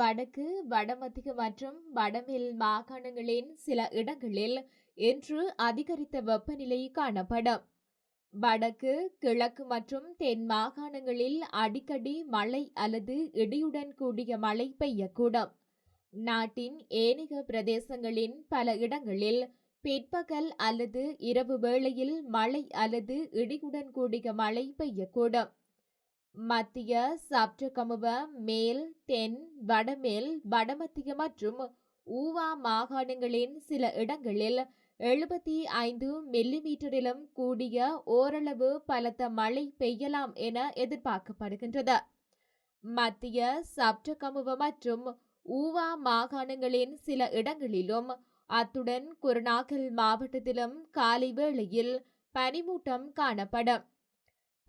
வடக்கு வடமத்திய மற்றும் வடமேல் மாகாணங்களின் சில இடங்களில் இன்று அதிகரித்த வெப்பநிலை காணப்படும். வடக்கு கிழக்கு மற்றும் தென் மாகாணங்களில் அடிக்கடி மழை அல்லது இடியுடன் கூடிய மழை பெய்யக்கூடும். நாட்டின் ஏனைய பிரதேசங்களின் பல இடங்களில் பிற்பகல் அல்லது இரவு வேளையில் மழை அல்லது இடியுடன் கூடிய மழை பெய்யக்கூடும். மத்திய சப்டகமுவ மேல் தென் வடமேல் வடமத்திய மற்றும் ஊவா மாகாணங்களின் சில இடங்களில் எழுபத்தி ஐந்து மில்லிமீட்டரிலும் கூடிய ஓரளவு பலத்த மழை பெய்யலாம் என எதிர்பார்க்கப்படுகின்றது. மத்திய சப்டகமுவ மற்றும் ஊவா மாகாணங்களின் சில இடங்களிலும் அத்துடன் குருநாகல் மாவட்டத்திலும் காலை வேளையில் பனிமூட்டம் காணப்படும்.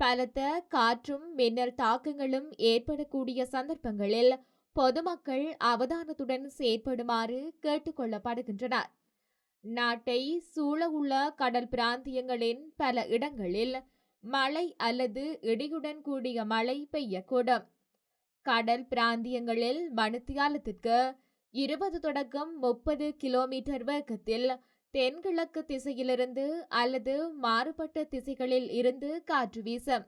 பலத்த காற்றும் மின்னல் தாக்கங்களும் ஏற்படக்கூடிய சந்தர்ப்பங்களில் பொதுமக்கள் அவதானத்துடன் செயற்படுமாறு கேட்டுக்கொள்ளப்படுகின்றனர். நாட்டை சூழவுள்ள கடல் பிராந்தியங்களின் பல இடங்களில் மழை அல்லது இடியுடன் கூடிய மழை பெய்யக்கூடும். கடல் பிராந்தியங்களில் மணித்தியாலத்திற்கு இருபது தொடக்கம் முப்பது கிலோமீட்டர் வேகத்தில் தென்கிழக்கு திசையிலிருந்து அல்லது மாறுபட்ட திசைகளில் இருந்து காற்று வீசும்.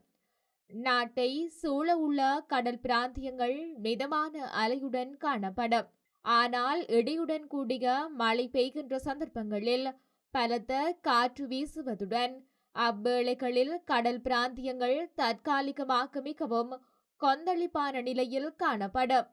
நாட்டை சூழ உள்ள கடல் பிராந்தியங்கள் மிதமான அலையுடன் காணப்படும். ஆனால் இடியுடன் கூடிய மழை பெய்கின்ற சந்தர்ப்பங்களில் பலத்த காற்று வீசுவதுடன் அவ்வேளைகளில் கடல் பிராந்தியங்கள் தற்காலிகமாக மிகவும் கொந்தளிப்பான நிலையில் காணப்படும்.